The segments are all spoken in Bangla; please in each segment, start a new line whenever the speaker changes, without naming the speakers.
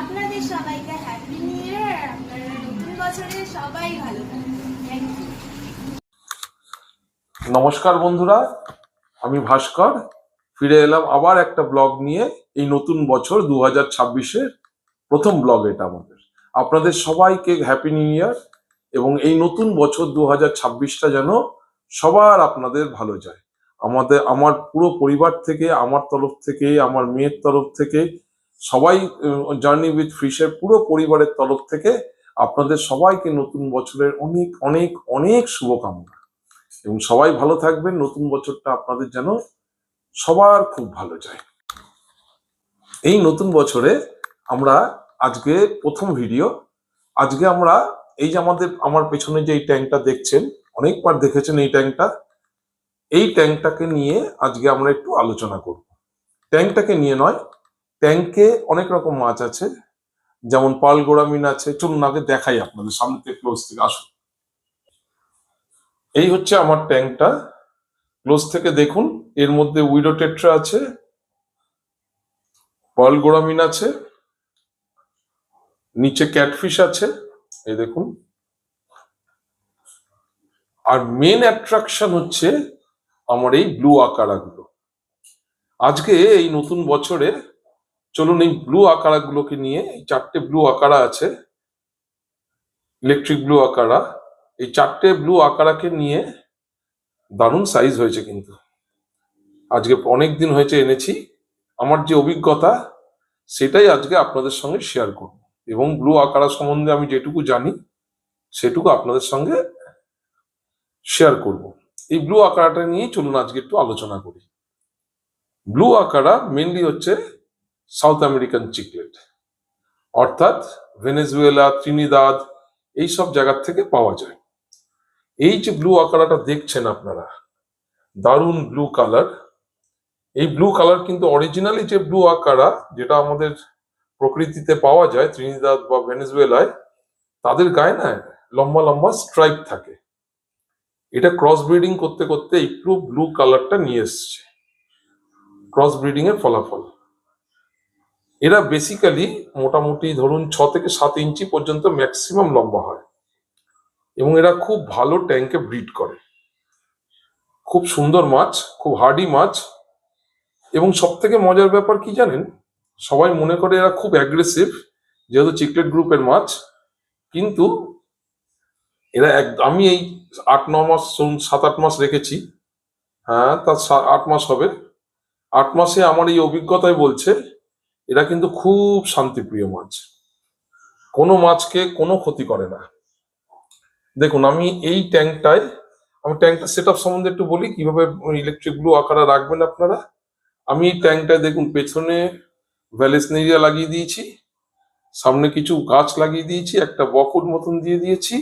আপনাদের সবাইকে হ্যাপি নিউ ইয়ার আপনারা নতুন বছরে সবাই ভালো
নমস্কার বন্ধুরা, আমি ভাস্কর। ফিরে এলাম আবার একটা ব্লগ নিয়ে। এই নতুন বছর দু হাজার ছাব্বিশের প্রথম ব্লগ এটা আমাদের। আপনাদের সবাইকে হ্যাপি নিউ ইয়ার এবং এই নতুন বছর দু হাজার ছাব্বিশটা যেন সবার আপনাদের ভালো যায়। আমাদের, আমার পুরো পরিবার থেকে, আমার তরফ থেকে, আমার মেয়ের তরফ থেকে সবাই জার্নি উইথ ফিশের পুরো পরিবারের তরফ থেকে আপনাদের সবাইকে নতুন বছরের অনেক অনেক অনেক শুভকামনা। এবং সবাই ভালো থাকবেন, নতুন বছরটা আপনাদের যেন সবার খুব ভালো যায়। এই নতুন বছরে আমরা আজকে প্রথম ভিডিও আজকে আমরা এই যে আমাদের, আমার পেছনে যে এই ট্যাঙ্কটা দেখছেন, অনেকবার দেখেছেন এই ট্যাঙ্কটা। এই ট্যাঙ্কটাকে নিয়ে আজকে আমরা একটু আলোচনা করব। ট্যাঙ্কটাকে নিয়ে নয় ট্যাঙ্কে অনেক রকম মাছ আছে। যেমন পাল গোড়ামিন আছে। চলুন আগে দেখাই আপনাদের সামনে থেকে ক্লোজ থেকে আসুন। এই হচ্ছে আমার ট্যাঙ্কটা ক্লোজ থেকে দেখুন, এর মধ্যে উইডো টেট্রা আছে। পার্ল গোড়ামিন আছে। নিচে ক্যাটফিশ আছে। এই দেখুন। আর মেন অ্যাট্রাকশন হচ্ছে আমার এই ব্লু আকারাগুলো আজকে এই নতুন বছরে চলুন এই ব্লু আকারাগুলোকে নিয়ে, এই চারটে ব্লু আকারা আছে ইলেকট্রিক ব্লু আকারা, এই চারটে ব্লু আকারাকে নিয়ে দারুণ সাইজ হয়েছে কিন্তু। আজকে অনেক দিন হয়েছে এনেছি। আমার যে অভিজ্ঞতা, সেটাই আজকে আপনাদের সঙ্গে শেয়ার করব। এবং ব্লু আকারা সম্বন্ধে আমি যেটুকু জানি, সেটুকু আপনাদের সঙ্গে শেয়ার করব। এই ব্লু আকারাটা নিয়েই চলুন আজকে একটু আলোচনা করি। ব্লু আকারা মেনলি হচ্ছে সাউথ আমেরিকান চিকলেট অর্থাৎ ভেনেজুয়েলা ত্রিনিদাদ এই সব জায়গার থেকে পাওয়া যায়। এই যে ব্লু আকারাটা দেখছেন আপনারা, দারুণ ব্লু কালার এই ব্লু কালার কিন্তু অরিজিনালি যে ব্লু আকারা যেটা আমাদের প্রকৃতিতে পাওয়া যায় ত্রিনিদাদ বা ভেনেজুয়েলায় তাদের গায়ে না লম্বা লম্বা স্ট্রাইপ থাকে। এটা ক্রস ব্রিডিং করতে করতে একটু ব্লু কালারটা নিয়ে এসছে। ক্রস ব্রিডিং এর ফলাফল। এরা বেসিক্যালি মোটামুটি ধরুন ছ থেকে সাত ইঞ্চি পর্যন্ত ম্যাক্সিমাম লম্বা হয়। এবং এরা খুব ভালো ট্যাঙ্কে ব্রিড করে। খুব সুন্দর মাছ, খুব হার্ডি মাছ। এবং সব থেকে মজার ব্যাপার কি জানেন? সবাই মনে করে এরা খুব অ্যাগ্রেসিভ যেহেতু চিকলেট গ্রুপের মাছ। কিন্তু এরা এক, আমি এই আট, ন মাস সাত, আট মাস রেখেছি। হ্যাঁ তার আট মাস হবে। আট মাসে আমার এই অভিজ্ঞতায় বলছে এরা কিন্তু খুব শান্তিপ্রিয় মাছ। কোনো মাছকে কোনো ক্ষতি করে না। দেখুন, আমি এই ট্যাঙ্কটায়, আমি ট্যাঙ্কটা সেট আপ সম্বন্ধে একটু বলি, কীভাবে ইলেকট্রিক ব্লু আকারে রাখবেন আপনারা। আমি এই ট্যাঙ্কটায় দেখুন, পেছনে ভ্যালেসনেরিয়া লাগিয়ে দিয়েছি, সামনে কিছু গাছ লাগিয়ে দিয়েছি, একটা বকুর মতন দিয়ে দিয়েছি।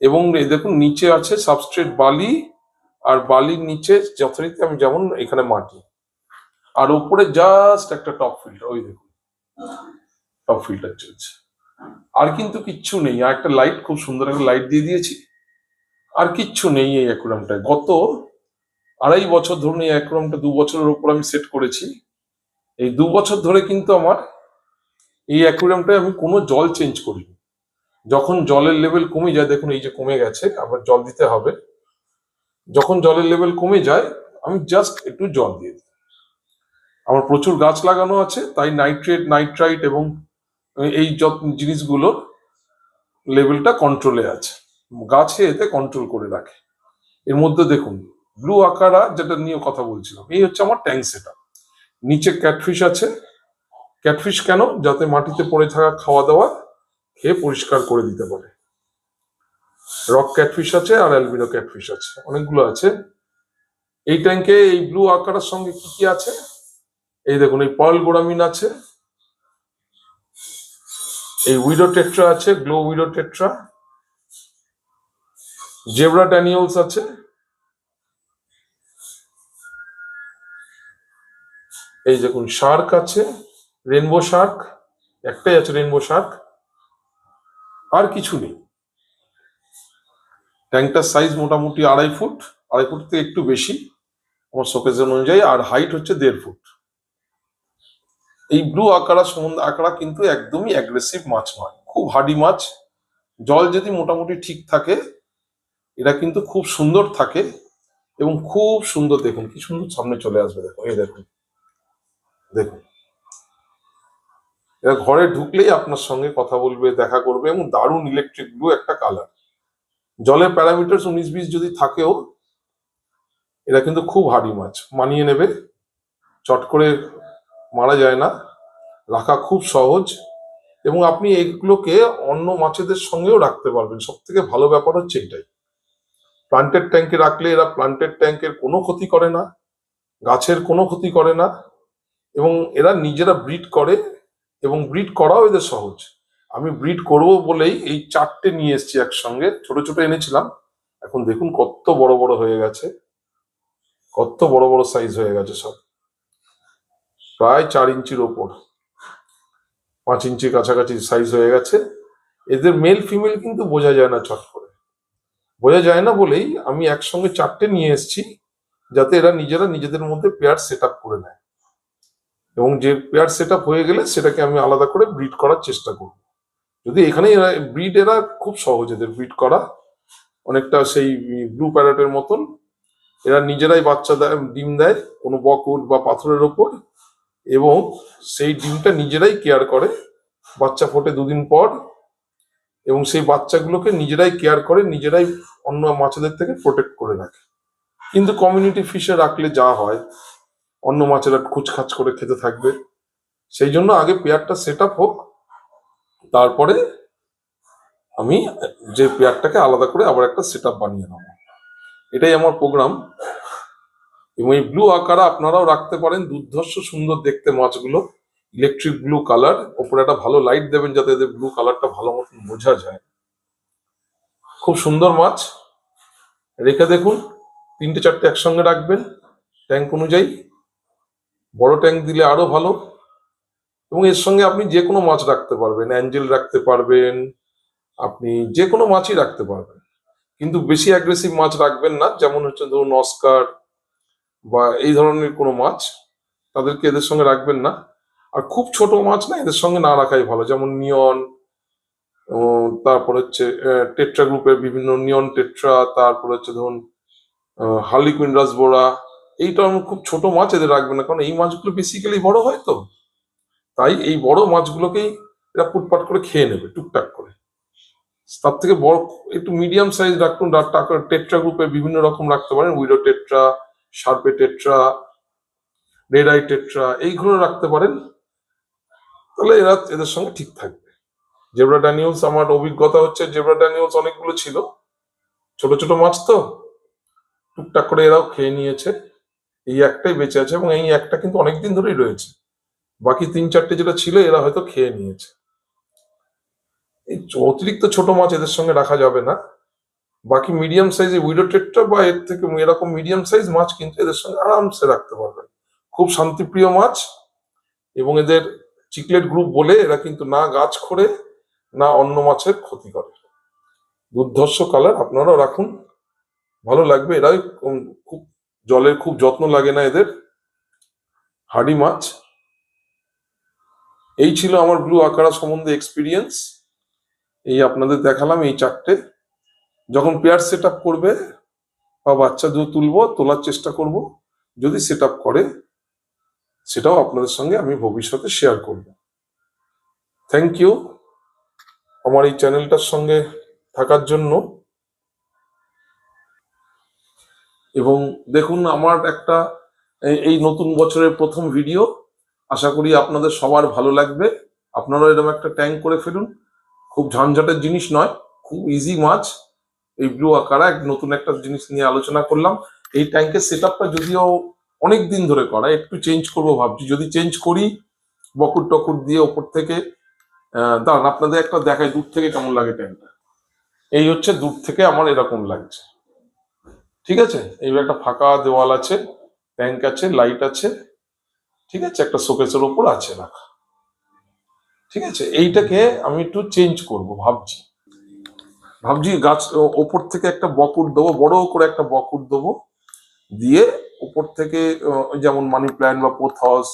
এবং এই দেখুন, নিচে আছে সাবস্ট্রেট বালি, আর বালির নিচে যথারীতি আমি যেমন এখানে মাটি। আর উপরে জাস্ট একটা টপ ফিল্টার ওই দেখুন। টপ ফিল্টার চলছে। আর কিন্তু কিচ্ছু নেই। আর একটা লাইট খুব সুন্দর একটা লাইট দিয়ে দিয়েছি। আর কিচ্ছু নেই এই অ্যাকুরামটায় গত আড়াই বছর ধরুন এই অ্যাকুরামটা দু বছরের উপর আমি সেট করেছি। এই দু বছর ধরে কিন্তু আমার এই অ্যাকুরিয়ামটায় আমি কোনো জল চেঞ্জ করিনি। যখন জলের লেভেল কমে যায়, দেখুন এই যে কমে গেছে, আবার জল দিতে হবে। যখন জলের লেভেল কমে যায়, আমি জাস্ট একটু জল দিয়ে দিই। আমার প্রচুর গাছ লাগানো আছে, তাই নাইট্রেট নাইট্রাইট এবং এই জিনিসগুলো লেভেলটা কন্ট্রোলে আছে। গাছে এতে কন্ট্রোল করে রাখে। এর মধ্যে দেখুন ব্লু আকারা যেটা নিয়ে কথা বলছিলাম, এই হচ্ছে আমার ট্যাঙ্ক সেটা নিচে ক্যাটফিশ আছে। ক্যাটফিশ কেন? যাতে মাটিতে পড়ে থাকা খাওয়া দাওয়া খেয়ে পরিষ্কার করে দিতে পারে। রক ক্যাটফিশ আছে আর অ্যালবিনো ক্যাটফিশ আছে। অনেকগুলো আছে। এই ট্যাঙ্কে এই ব্লু আকারের সঙ্গে কি কি আছে? এই দেখুন, এই পার্ল গোড়ামিন আছে, এই উইডো টেট্রা আছে glow widow tetra zebra daniels আছে, এই দেখুন শার্ক আছে রেনবো শার্ক একটাই আছে রেনবো শার্ক আর কিছু নেই। ট্যাঙ্কটার সাইজ মোটামুটি আড়াই ফুট আড়াই ফুট থেকে একটু বেশি, আমার শোকেজের অনুযায়ী, আর হাইট হচ্ছে দেড় ফুট। এই ব্লু আকারা সমুদ্র আকারা কিন্তু একদমই অ্যাগ্রেসিভ মাছ নয়। খুব হার্ডি মাছ। জল যদি মোটামুটি ঠিক থাকে এরা কিন্তু খুব সুন্দর থাকে এবং খুব সুন্দর, দেখুন কি সুন্দর সামনে চলে আসবে, দেখুন, এই দেখুন। দেখুন। এরা ঘরে ঢুকলেই আপনার সঙ্গে কথা বলবে, দেখা করবে এবং দারুণ ইলেকট্রিক ব্লু একটা কালার জলের প্যারামিটার উনিশ বিশ যদি থাকেও, এরা কিন্তু খুব হাড়ি মাছ। মানিয়ে নেবে, চট করে মারা যায় না। রাখা খুব সহজ এবং আপনি এগুলোকে অন্য মাছেদের সঙ্গেও রাখতে পারবেন। সব থেকে ভালো ব্যাপার হচ্ছে এটাই। প্লান্টেড ট্যাঙ্কে রাখলে এরা প্লান্টেড ট্যাঙ্কের কোনো ক্ষতি করে না, গাছের কোনো ক্ষতি করে না এবং এরা নিজেরা ব্রিড করে এবং ব্রিড করাও এদের সহজ। আমি ব্রিড করব বলেই এই চারটে নিয়ে এসেছি একসঙ্গে। ছোট ছোট এনেছিলাম, এখন দেখুন কত বড় বড় হয়ে গেছে, কত বড় বড় সাইজ হয়ে গেছে সব। প্রায় চার ইঞ্চির ওপর। পাঁচ ইঞ্চির কাছাকাছি সাইজ হয়ে গেছে। এদের মেল ফিমেল কিন্তু বোঝা যায় না চট করে। বোঝা যায় না বলেই আমি একসঙ্গে চারটে নিয়ে এসেছি, যাতে এরা নিজেরা নিজেদের মধ্যে পেয়ার সেট করে নেয়। এবং যে পেয়ার সেট হয়ে গেলে সেটাকে আমি আলাদা করে ব্রিড করার চেষ্টা করব। যদি এখানে এরা ব্রিড এরা খুব সহজ এদের ব্রিড করা। অনেকটা সেই ব্লু প্যারেটের মতন। এরা নিজেরাই বাচ্চা দেয়, ডিম দেয় কোনো বকুট বা পাথরের ওপর। এবং সেই ডিমটা নিজেরাই কেয়ার করে। বাচ্চা ফোটে দুদিন পর এবং সেই বাচ্চাগুলোকে নিজেরাই কেয়ার করে, নিজেরাই অন্য মাছেদের থেকে প্রোটেক্ট করে রাখে। কিন্তু কমিউনিটি ফিশে রাখলে যা হয়, অন্য মাছেরা খুচখাচ করে খেতে থাকবে। সেই জন্য আগে পেয়ারটা সেট আপ হোক, তারপরে আমি যে পেয়ারটাকে আলাদা করে আবার একটা সেট বানিয়ে নেব। এটাই আমার প্রোগ্রাম এবং এই ব্লু আকারা আপনারাও রাখতে পারেন। দুর্ধর্ষ সুন্দর দেখতে মাছগুলো। ইলেকট্রিক ব্লু কালার ওপরে একটা ভালো লাইট দেবেন যাতে এদের ব্লু কালারটা ভালো মতন বোঝা যায়। খুব সুন্দর মাছ। রেখে দেখুন। তিনটে চারটে একসঙ্গে রাখবেন ট্যাঙ্ক অনুযায়ী। বড় ট্যাঙ্ক দিলে আরও ভালো। এবং এর সঙ্গে আপনি যে কোনো মাছ রাখতে পারবেন। অ্যাঞ্জেল রাখতে পারবেন। আপনি যে কোনো মাছই রাখতে পারবেন। কিন্তু বেশি অ্যাগ্রেসিভ মাছ রাখবেন না। যেমন হচ্ছে ধরুন অস্কার বা এই ধরনের কোনো মাছ তাদেরকে এদের সঙ্গে রাখবেন না। আর খুব ছোট মাছ না, এদের সঙ্গে না রাখাই ভালো। যেমন নিয়ন তারপর হচ্ছে টেট্রা গ্রুপের বিভিন্ন নিয়ন টেট্রা, তারপর হচ্ছে ধরুন হার্লিকুইন রাসবোরা এইটা আমার খুব ছোট মাছ এদের রাখবেন না। কারণ এই মাছগুলো বেসিক্যালি বড় হয় তো। তাই এই বড় মাছগুলোকেই এরা পুটপাট করে খেয়ে নেবে, টুকটাক করে। তার থেকে বড়, একটু মিডিয়াম সাইজ রাখুন টেট্রা গ্রুপে বিভিন্ন রকম রাখতে পারেন। Widow tetra serpae tetra red eye tetra এইগুলো রাখতে পারেন। তাহলে এরা এদের সঙ্গে ঠিক থাকবে। জেব্রা ড্যানিয়েলস আমার অভিজ্ঞতা হচ্ছে জেব্রা ড্যানিয়েলস অনেকগুলো ছিল। ছোট ছোট মাছ তো। টুকটাক করে এরাও খেয়ে নিয়েছে। এই একটাই বেঁচে আছে এবং এই একটা কিন্তু অনেকদিন ধরেই রয়েছে। বাকি তিন, চারটে যেটা ছিল, এরা হয়তো খেয়ে নিয়েছে। এই অতিরিক্ত ছোট মাছ এদের সঙ্গে রাখা যাবে না। বাকি মিডিয়াম সাইজে উইডো টেটটা বা এর থেকে এরকম মিডিয়াম সাইজ মাছ কিন্তু এদের সঙ্গে আরামসে রাখতে পারবেন খুব শান্তিপ্রিয় মাছ এবং এদের চিকলেট গ্রুপ বলে এরা কিন্তু না গাছ খোরে না অন্য মাছের ক্ষতি করে। দুর্ধর্ষ কালার আপনারাও রাখুন। ভালো লাগবে। এরাই খুব জলের খুব যত্ন লাগে না এদের। হাডি মাছ। এই ছিল আমার ব্লু আকারা সম্বন্ধে এক্সপিরিয়েন্স এই আপনাদের দেখালাম এই চারটে। যখন পেয়ার সেট করবে বা বাচ্চা দুধ তুলবো, তোলার চেষ্টা করব। যদি সেট করে, সেটাও আপনাদের সঙ্গে আমি ভবিষ্যতে শেয়ার করব। থ্যাংক ইউ আমার এই চ্যানেলটার সঙ্গে থাকার জন্য। এবং দেখুন, আমার একটা এই- এই নতুন বছরের প্রথম ভিডিও আশা করি আপনাদের সবার ভালো লাগবে। আপনারা এরকম একটা ট্যাঙ্ক করে ফেলুন। খুব ঝঞ্ঝাটের জিনিস নয়, খুব ইজি মাছ। এই ব্লু আকারা, এক নতুন একটা জিনিস নিয়ে আলোচনা করলাম। এই ট্যাঙ্কের সেট আপটা যদিও অনেক দিন ধরে করা, একটু চেঞ্জ করব ভাবছি। যদি চেঞ্জ করি বকুট টকুর দিয়ে ওপর থেকে দাঁড়ান, আপনাদের একটা দেখায় দূর থেকে কেমন লাগে ট্যাঙ্কটা এই হচ্ছে দূর থেকে আমার এরকম লাগছে। ঠিক আছে? এইবার একটা ফাঁকা দেওয়াল আছে ট্যাঙ্ক আছে লাইট আছে। ঠিক আছে? একটা শোকেসের ওপর আছে রাখা। ঠিক আছে? এইটাকে আমি একটু চেঞ্জ করব, ভাবছি। ভাবছি গাছ ওপর থেকে একটা বকুট দেবো, বড় করে একটা বকুট দেবো, দিয়ে উপর থেকে যেমন মানি প্ল্যান্ট বা পোথস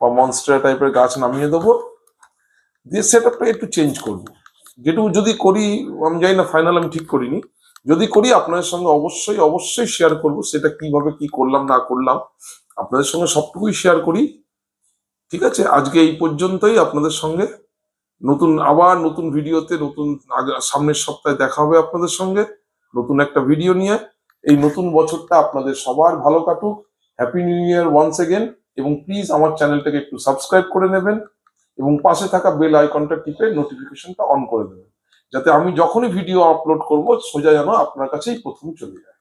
বা মনস্টার টাইপের গাছ নামিয়ে দেবো, দিয়ে সেট আপটা একটু চেঞ্জ করব। যেটুকু যদি করি, আমি জানি না, ফাইনাল আমি ঠিক করিনি। যদি করি, আপনাদের সঙ্গে অবশ্যই অবশ্যই শেয়ার করব, সেটা কীভাবে কি করলাম, না করলাম, আপনাদের সঙ্গে সবটুকুই শেয়ার করি। ঠিক আছে? আজকে এই পর্যন্তই আপনাদের সঙ্গে। নতুন, আবার নতুন ভিডিওতে নতুন সামনের সপ্তাহে দেখা হবে আপনাদের সঙ্গে। নতুন একটা ভিডিও নিয়ে। এই নতুন বছরটা আপনাদের সবার ভালো কাটুক। Happy new year once again এবং প্লিজ আমার চ্যানেলটাকে একটু সাবস্ক্রাইব করে নেবেন। এবং পাশে থাকা বেল আইকনটা টিপে নোটিফিকেশনটা অন করে দেবেন। যাতে আমি যখনই ভিডিও আপলোড করব, সোজা যেন আপনার কাছেই প্রথম চলে যায়।